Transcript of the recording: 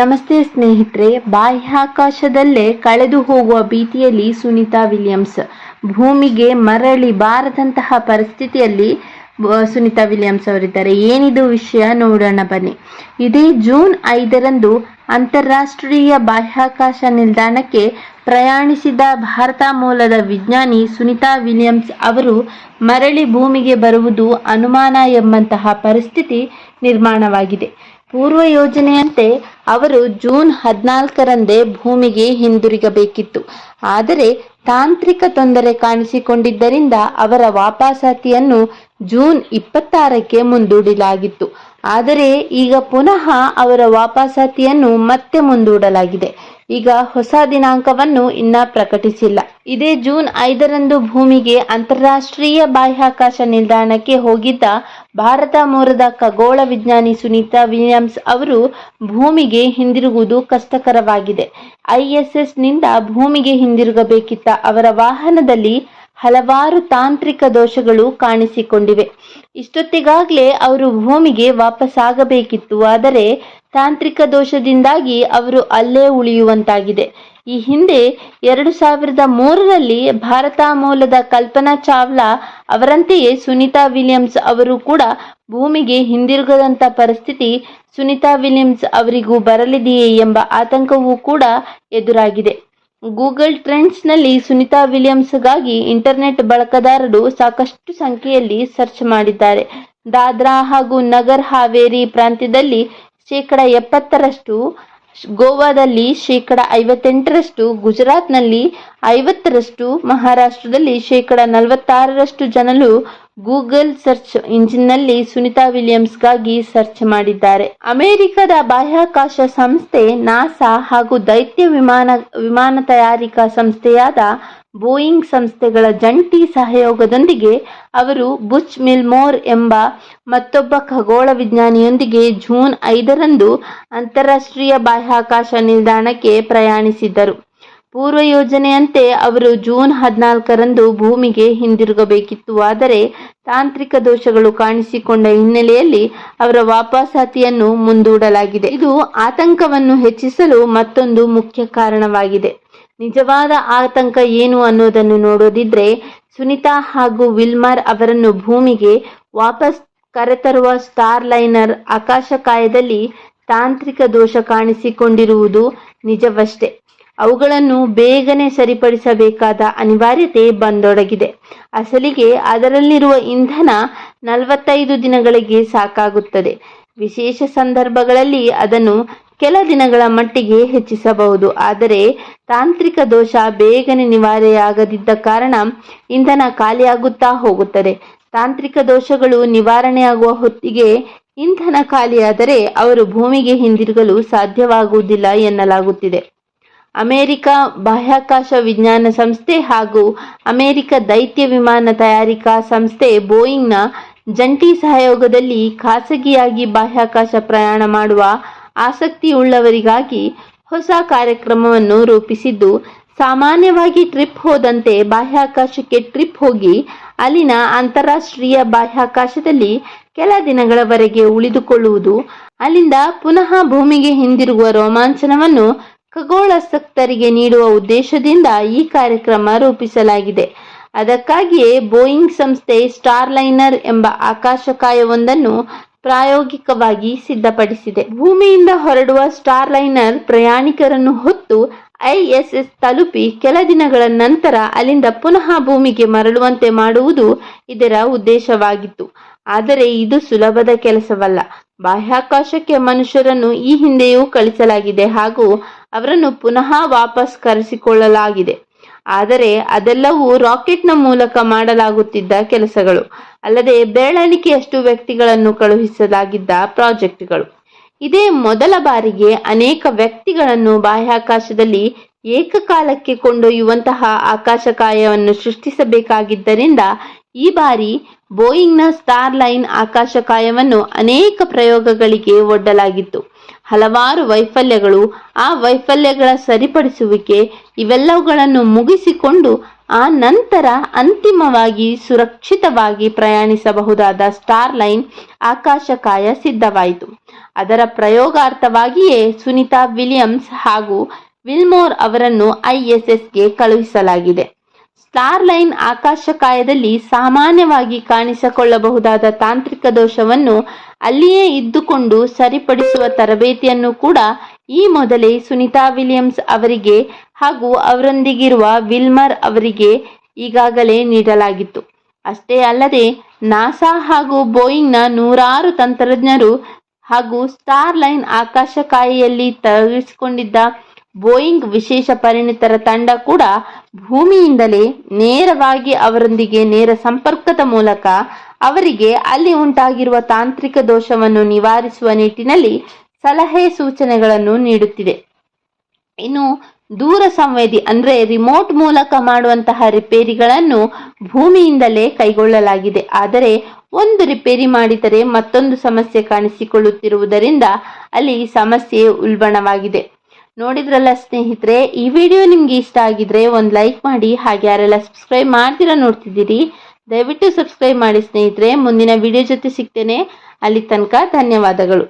ನಮಸ್ತೆ ಸ್ನೇಹಿತರೆ, ಬಾಹ್ಯಾಕಾಶದಲ್ಲೇ ಕಳೆದು ಹೋಗುವ ಭೀತಿಯಲ್ಲಿ ಸುನೀತಾ ವಿಲಿಯಮ್ಸ್. ಭೂಮಿಗೆ ಮರಳಿ ಬಾರದಂತಹ ಪರಿಸ್ಥಿತಿಯಲ್ಲಿ ಸುನಿತಾ ವಿಲಿಯಮ್ಸ್ ಅವರಿದ್ದಾರೆ. ಏನಿದು ವಿಷಯ ನೋಡೋಣ ಬನ್ನಿ. ಇದೇ ಜೂನ್ ಐದರಂದು ಅಂತಾರಾಷ್ಟ್ರೀಯ ಬಾಹ್ಯಾಕಾಶ ನಿಲ್ದಾಣಕ್ಕೆ ಪ್ರಯಾಣಿಸಿದ ಭಾರತ ಮೂಲದ ವಿಜ್ಞಾನಿ ಸುನಿತಾ ವಿಲಿಯಮ್ಸ್ ಅವರು, ಮರಳಿ ಭೂಮಿಗೆ ಬರುವುದು ಅನುಮಾನ ಎಂಬಂತಹ ಪರಿಸ್ಥಿತಿ ನಿರ್ಮಾಣವಾಗಿದೆ. ಪೂರ್ವ ಯೋಜನೆಯಂತೆ ಅವರು ಜೂನ್ ಹದಿನಾಲ್ಕರಂದೇ ಭೂಮಿಗೆ ಹಿಂದಿರುಗಬೇಕಿತ್ತು. ಆದರೆ ತಾಂತ್ರಿಕ ತೊಂದರೆ ಕಾಣಿಸಿಕೊಂಡಿದ್ದರಿಂದ ಅವರ ವಾಪಸಾತಿಯನ್ನು ಜೂನ್ ಇಪ್ಪತ್ತಾರಕ್ಕೆ ಮುಂದೂಡಲಾಗಿತ್ತು. ಆದರೆ ಈಗ ಪುನಃ ಅವರ ವಾಪಸಾತಿಯನ್ನು ಮತ್ತೆ ಮುಂದೂಡಲಾಗಿದೆ. ಈಗ ಹೊಸ ದಿನಾಂಕವನ್ನು ಇನ್ನ ಪ್ರಕಟಿಸಿಲ್ಲ. ಇದೇ ಜೂನ್ ಐದರಂದು ಭೂಮಿಗೆ ಅಂತಾರಾಷ್ಟ್ರೀಯ ಬಾಹ್ಯಾಕಾಶ ನಿಲ್ದಾಣಕ್ಕೆ ಹೋಗಿದ್ದ ಭಾರತ ಮೂಲದ ಖಗೋಳ ವಿಜ್ಞಾನಿ ಸುನೀತಾ ವಿಲಿಯಮ್ಸ್ ಅವರು ಭೂಮಿಗೆ ಹಿಂದಿರುಗುವುದು ಕಷ್ಟಕರವಾಗಿದೆ. ಐಎಸ್ಎಸ್ನಿಂದ ಭೂಮಿಗೆ ಹಿಂದಿರುಗಬೇಕಿದ್ದ ಅವರ ವಾಹನದಲ್ಲಿ ಹಲವಾರು ತಾಂತ್ರಿಕ ದೋಷಗಳು ಕಾಣಿಸಿಕೊಂಡಿವೆ. ಇಷ್ಟೊತ್ತಿಗಾಗಲೇ ಅವರು ಭೂಮಿಗೆ ವಾಪಸ್ಸಾಗಬೇಕಿತ್ತು ಆದರೆ ತಾಂತ್ರಿಕ ದೋಷದಿಂದಾಗಿ ಅವರು ಅಲ್ಲೇ ಉಳಿಯುವಂತಾಗಿದೆ. ಈ ಹಿಂದೆ ಎರಡು ಸಾವಿರದ ಮೂರರಲ್ಲಿ ಭಾರತ ಮೂಲದ ಕಲ್ಪನಾ ಚಾವ್ಲಾ ಅವರಂತೆಯೇ ಸುನೀತಾ ವಿಲಿಯಮ್ಸ್ ಅವರು ಕೂಡ ಭೂಮಿಗೆ ಹಿಂದಿರುಗದಂಥ ಪರಿಸ್ಥಿತಿ ಸುನೀತಾ ವಿಲಿಯಮ್ಸ್ ಅವರಿಗೂ ಬರಲಿದೆಯೇ ಎಂಬ ಆತಂಕವೂ ಕೂಡ ಎದುರಾಗಿದೆ. ಗೂಗಲ್ ಟ್ರೆಂಡ್ಸ್ನಲ್ಲಿ ಸುನೀತಾ ವಿಲಿಯಮ್ಸ್ಗಾಗಿ ಇಂಟರ್ನೆಟ್ ಬಳಕೆದಾರರು ಸಾಕಷ್ಟು ಸಂಖ್ಯೆಯಲ್ಲಿ ಸರ್ಚ್ ಮಾಡಿದ್ದಾರೆ. ದಾದ್ರಾ ಹಾಗೂ ನಗರ್ ಹಾವೇರಿ ಪ್ರಾಂತ್ಯದಲ್ಲಿ ಶೇಕಡ ಎಪ್ಪತ್ತರಷ್ಟು ಗೋವಾದಲ್ಲಿ ಶೇಕಡ ಐವತ್ತೆಂಟರಷ್ಟು, ಗುಜರಾತ್ನಲ್ಲಿ ಐವತ್ತರಷ್ಟು, ಮಹಾರಾಷ್ಟ್ರದಲ್ಲಿ ಶೇಕಡ ನಲವತ್ತಾರರಷ್ಟು ಜನರು ಗೂಗಲ್ ಸರ್ಚ್ ಇಂಜಿನ್ನಲ್ಲಿ ಸುನಿತಾ ವಿಲಿಯಮ್ಸ್ಗಾಗಿ ಸರ್ಚ್ ಮಾಡಿದ್ದಾರೆ. ಅಮೆರಿಕದ ಬಾಹ್ಯಾಕಾಶ ಸಂಸ್ಥೆ ನಾಸಾ ಹಾಗೂ ದೈತ್ಯ ವಿಮಾನ ವಿಮಾನ ತಯಾರಿಕಾ ಸಂಸ್ಥೆಯಾದ ಬೋಯಿಂಗ್ ಸಂಸ್ಥೆಗಳ ಜಂಟಿ ಸಹಯೋಗದೊಂದಿಗೆ ಅವರು ಬುಚ್ ಮಿಲ್ಮೋರ್ ಎಂಬ ಮತ್ತೊಬ್ಬ ಖಗೋಳ ವಿಜ್ಞಾನಿಯೊಂದಿಗೆ ಜೂನ್ ಐದರಂದು ಅಂತಾರಾಷ್ಟ್ರೀಯ ಬಾಹ್ಯಾಕಾಶ ನಿಲ್ದಾಣಕ್ಕೆ ಪ್ರಯಾಣಿಸಿದ್ದರು. ಪೂರ್ವ ಯೋಜನೆಯಂತೆ ಅವರು ಜೂನ್ ಹದಿನಾಲ್ಕರಂದು ಭೂಮಿಗೆ ಹಿಂದಿರುಗಬೇಕಿತ್ತು. ಆದರೆ ತಾಂತ್ರಿಕ ದೋಷಗಳು ಕಾಣಿಸಿಕೊಂಡ ಹಿನ್ನೆಲೆಯಲ್ಲಿ ಅವರ ವಾಪಸಾತಿಯನ್ನು ಮುಂದೂಡಲಾಗಿದೆ. ಇದು ಆತಂಕವನ್ನು ಹೆಚ್ಚಿಸಲು ಮತ್ತೊಂದು ಮುಖ್ಯ ಕಾರಣವಾಗಿದೆ. ನಿಜವಾದ ಆತಂಕ ಏನು ಅನ್ನೋದನ್ನು ನೋಡೋದಿದ್ರೆ ಸುನಿತಾ ಹಾಗೂ ವಿಲ್ಮರ್ ಅವರನ್ನು ಭೂಮಿಗೆ ವಾಪಸ್ ಕರೆತರುವ ಸ್ಟಾರ್ ಲೈನರ್ ಆಕಾಶಕಾಯದಲ್ಲಿ ತಾಂತ್ರಿಕ ದೋಷ ಕಾಣಿಸಿಕೊಂಡಿರುವುದು ನಿಜವಷ್ಟೇ. ಅವುಗಳನ್ನು ಬೇಗನೆ ಸರಿಪಡಿಸಬೇಕಾದ ಅನಿವಾರ್ಯತೆ ಬಂದೊಡಗಿದೆ. ಅಸಲಿಗೆ ಅದರಲ್ಲಿರುವ ಇಂಧನ ನಲವತ್ತೈದು ದಿನಗಳಿಗೆ ಸಾಕಾಗುತ್ತದೆ. ವಿಶೇಷ ಸಂದರ್ಭಗಳಲ್ಲಿ ಅದನ್ನು ಕೆಲ ದಿನಗಳ ಮಟ್ಟಿಗೆ ಹೆಚ್ಚಿಸಬಹುದು. ಆದರೆ ತಾಂತ್ರಿಕ ದೋಷ ಬೇಗನೆ ನಿವಾರಣೆಯಾಗದಿದ್ದ ಕಾರಣ ಇಂಧನ ಖಾಲಿಯಾಗುತ್ತಾ ಹೋಗುತ್ತದೆ. ತಾಂತ್ರಿಕ ದೋಷಗಳು ನಿವಾರಣೆಯಾಗುವ ಹೊತ್ತಿಗೆ ಇಂಧನ ಖಾಲಿಯಾದರೆ ಅವರು ಭೂಮಿಗೆ ಹಿಂದಿರುಗಲು ಸಾಧ್ಯವಾಗುವುದಿಲ್ಲ ಎನ್ನಲಾಗುತ್ತಿದೆ. ಅಮೆರಿಕ ಬಾಹ್ಯಾಕಾಶ ವಿಜ್ಞಾನ ಸಂಸ್ಥೆ ಹಾಗೂ ಅಮೆರಿಕ ದೈತ್ಯ ವಿಮಾನ ತಯಾರಿಕಾ ಸಂಸ್ಥೆ ಬೋಯಿಂಗ್ನ ಜಂಟಿ ಸಹಯೋಗದಲ್ಲಿ ಖಾಸಗಿಯಾಗಿ ಬಾಹ್ಯಾಕಾಶ ಪ್ರಯಾಣ ಮಾಡುವ ಆಸಕ್ತಿಯುಳ್ಳವರಿಗಾಗಿ ಹೊಸ ಕಾರ್ಯಕ್ರಮವನ್ನು ರೂಪಿಸಿದ್ದು, ಸಾಮಾನ್ಯವಾಗಿ ಟ್ರಿಪ್ ಹೋದಂತೆ ಬಾಹ್ಯಾಕಾಶಕ್ಕೆ ಟ್ರಿಪ್ ಹೋಗಿ ಅಲ್ಲಿನ ಅಂತಾರಾಷ್ಟ್ರೀಯ ಬಾಹ್ಯಾಕಾಶದಲ್ಲಿ ಕೆಲ ದಿನಗಳವರೆಗೆ ಉಳಿದುಕೊಳ್ಳುವುದು, ಅಲ್ಲಿಂದ ಪುನಃ ಭೂಮಿಗೆ ಹಿಂದಿರುಗುವ ರೋಮಾಂಚನವನ್ನು ಖಗೋಳಾಸಕ್ತರಿಗೆ ನೀಡುವ ಉದ್ದೇಶದಿಂದ ಈ ಕಾರ್ಯಕ್ರಮ ರೂಪಿಸಲಾಗಿದೆ. ಅದಕ್ಕಾಗಿಯೇ ಬೋಯಿಂಗ್ ಸಂಸ್ಥೆ ಸ್ಟಾರ್ಲೈನರ್ ಎಂಬ ಆಕಾಶಕಾಯವೊಂದನ್ನು ಪ್ರಾಯೋಗಿಕವಾಗಿ ಸಿದ್ಧಪಡಿಸಿದೆ. ಭೂಮಿಯಿಂದ ಹೊರಡುವ ಸ್ಟಾರ್ ಲೈನರ್ ಪ್ರಯಾಣಿಕರನ್ನು ಹೊತ್ತು ಐಎಸ್ಎಸ್ ತಲುಪಿ ಕೆಲ ದಿನಗಳ ನಂತರ ಅಲ್ಲಿಂದ ಪುನಃ ಭೂಮಿಗೆ ಮರಳುವಂತೆ ಮಾಡುವುದು ಇದರ ಉದ್ದೇಶವಾಗಿತ್ತು. ಆದರೆ ಇದು ಸುಲಭದ ಕೆಲಸವಲ್ಲ. ಬಾಹ್ಯಾಕಾಶಕ್ಕೆ ಮನುಷ್ಯರನ್ನು ಈ ಹಿಂದೆಯೂ ಕಳಿಸಲಾಗಿದೆ ಹಾಗೂ ಅವರನ್ನು ಪುನಃ ವಾಪಸ್ ಕರೆಸಿಕೊಳ್ಳಲಾಗಿದೆ. ಆದರೆ ಅದೆಲ್ಲವೂ ರಾಕೆಟ್ನ ಮೂಲಕ ಮಾಡಲಾಗುತ್ತಿದ್ದ ಕೆಲಸಗಳು. ಅಲ್ಲದೆ ಬೆರಳಿಕೆಯಷ್ಟು ವ್ಯಕ್ತಿಗಳನ್ನು ಕಳುಹಿಸಲಾಗಿದ್ದ ಪ್ರಾಜೆಕ್ಟ್ಗಳು. ಇದೇ ಮೊದಲ ಬಾರಿಗೆ ಅನೇಕ ವ್ಯಕ್ತಿಗಳನ್ನು ಬಾಹ್ಯಾಕಾಶದಲ್ಲಿ ಏಕಕಾಲಕ್ಕೆ ಕೊಂಡೊಯ್ಯುವಂತಹ ಆಕಾಶಕಾಯವನ್ನು ಸೃಷ್ಟಿಸಬೇಕಾಗಿದ್ದರಿಂದ ಈ ಬಾರಿ ಬೋಯಿಂಗ್ನ ಸ್ಟಾರ್ ಲೈನ್ ಆಕಾಶಕಾಯವನ್ನು ಅನೇಕ ಪ್ರಯೋಗಗಳಿಗೆ ಒಡ್ಡಲಾಗಿತ್ತು. ಹಲವಾರು ವೈಫಲ್ಯಗಳು. ಆ ವೈಫಲ್ಯಗಳ ಸರಿಪಡಿಸುವಿಕೆ ಇವೆಲ್ಲವುಗಳನ್ನು ಮುಗಿಸಿಕೊಂಡು ಆ ನಂತರ ಅಂತಿಮವಾಗಿ ಸುರಕ್ಷಿತವಾಗಿ ಪ್ರಯಾಣಿಸಬಹುದಾದ ಸ್ಟಾರ್ ಲೈನ್ ಆಕಾಶಕಾಯ ಸಿದ್ಧವಾಯಿತು. ಅದರ ಪ್ರಯೋಗಾರ್ಥವಾಗಿಯೇ ಸುನಿತಾ ವಿಲಿಯಮ್ಸ್ ಹಾಗೂ ವಿಲ್ಮೋರ್ ಅವರನ್ನು ಐಎಸ್ಎಸ್ಗೆ ಕಳುಹಿಸಲಾಗಿದೆ. ಸ್ಟಾರ್ ಲೈನ್ ಆಕಾಶಕಾಯದಲ್ಲಿ ಸಾಮಾನ್ಯವಾಗಿ ಕಾಣಿಸಿಕೊಳ್ಳಬಹುದಾದ ತಾಂತ್ರಿಕ ದೋಷವನ್ನು ಅಲ್ಲಿಯೇ ಇದ್ದುಕೊಂಡು ಸರಿಪಡಿಸುವ ತರಬೇತಿಯನ್ನು ಕೂಡ ಈ ಮೊದಲೇ ಸುನಿತಾ ವಿಲಿಯಮ್ಸ್ ಅವರಿಗೆ ಹಾಗೂ ಅವರೊಂದಿಗಿರುವ ವಿಲ್ಮರ್ ಅವರಿಗೆ ಈಗಾಗಲೇ ನೀಡಲಾಗಿತ್ತು. ಅಷ್ಟೇ ಅಲ್ಲದೆ, ನಾಸಾ ಹಾಗೂ ಬೋಯಿಂಗ್ನ ನೂರಾರು ತಂತ್ರಜ್ಞರು ಹಾಗೂ ಸ್ಟಾರ್ ಲೈನ್ ಆಕಾಶಕಾಯಿಯಲ್ಲಿ ತೊಡಗಿಸಿಕೊಂಡಿದ್ದ ಬೋಯಿಂಗ್ ವಿಶೇಷ ಪರಿಣಿತರ ತಂಡ ಕೂಡ ಭೂಮಿಯಿಂದಲೇ ನೇರವಾಗಿ ಅವರೊಂದಿಗೆ ನೇರ ಸಂಪರ್ಕದ ಮೂಲಕ ಅವರಿಗೆ ಅಲ್ಲಿ ಉಂಟಾಗಿರುವ ತಾಂತ್ರಿಕ ದೋಷವನ್ನು ನಿವಾರಿಸುವ ನಿಟ್ಟಿನಲ್ಲಿ ಸಲಹೆ ಸೂಚನೆಗಳನ್ನು ನೀಡುತ್ತಿದೆ. ಇನ್ನು ದೂರ ಸಂವೇದಿ ಅಂದ್ರೆ ರಿಮೋಟ್ ಮೂಲಕ ಮಾಡುವಂತಹ ರಿಪೇರಿಗಳನ್ನು ಭೂಮಿಯಿಂದಲೇ ಕೈಗೊಳ್ಳಲಾಗಿದೆ. ಆದರೆ ಒಂದು ರಿಪೇರಿ ಮಾಡಿದರೆ ಮತ್ತೊಂದು ಸಮಸ್ಯೆ ಕಾಣಿಸಿಕೊಳ್ಳುತ್ತಿರುವುದರಿಂದ ಅಲ್ಲಿ ಸಮಸ್ಯೆ ಉಲ್ಬಣವಾಗಿದೆ. ನೋಡಿದ್ರಲ್ಲ ಸ್ನೇಹಿತರೆ, ಈ ವಿಡಿಯೋ ನಿಮ್ಗೆ ಇಷ್ಟ ಆಗಿದ್ರೆ ಒಂದು ಲೈಕ್ ಮಾಡಿ, ಹಾಗೆ ಯಾರೆಲ್ಲ ಸಬ್ಸ್ಕ್ರೈಬ್ ಮಾಡ್ತೀರಾ ನೋಡ್ತಿದ್ದೀರಿ, ದಯವಿಟ್ಟು ಸಬ್ಸ್ಕ್ರೈಬ್ ಮಾಡಿ ಸ್ನೇಹಿತರೆ. ಮುಂದಿನ ವಿಡಿಯೋ ಜೊತೆ ಸಿಗ್ತೇನೆ. ಅಲ್ಲಿ ತನಕ ಧನ್ಯವಾದಗಳು.